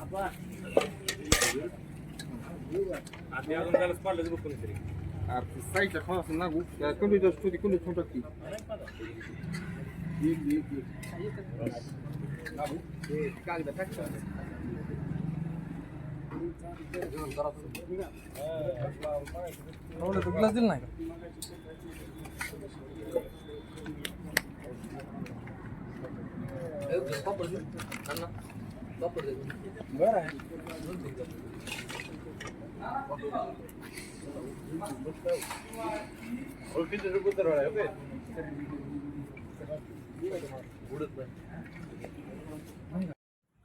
Apa? साईडच्या खास नागू त्या कंडीचं असतो ती कंडी छोटा ती कागद टाकतात ग्लास दिला नाही का बरं आहे.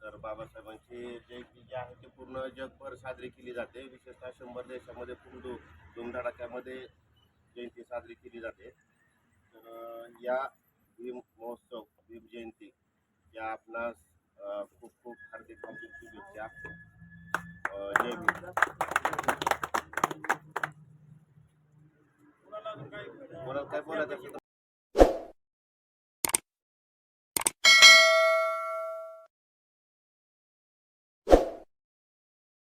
तर बाबासाहेबांची जयंती जी आहे ती पूर्ण जगभर साजरी केली जाते. विशेषतः शंभर देशामध्ये पूर्ण धुमधडाक्यामध्ये जयंती साजरी केली जाते. तर या भीम महोत्सव भीम जयंती या आपणास खूप खूप हार्दिक हार्दिक शुभेच्छा. काय बोलायचं असेल तर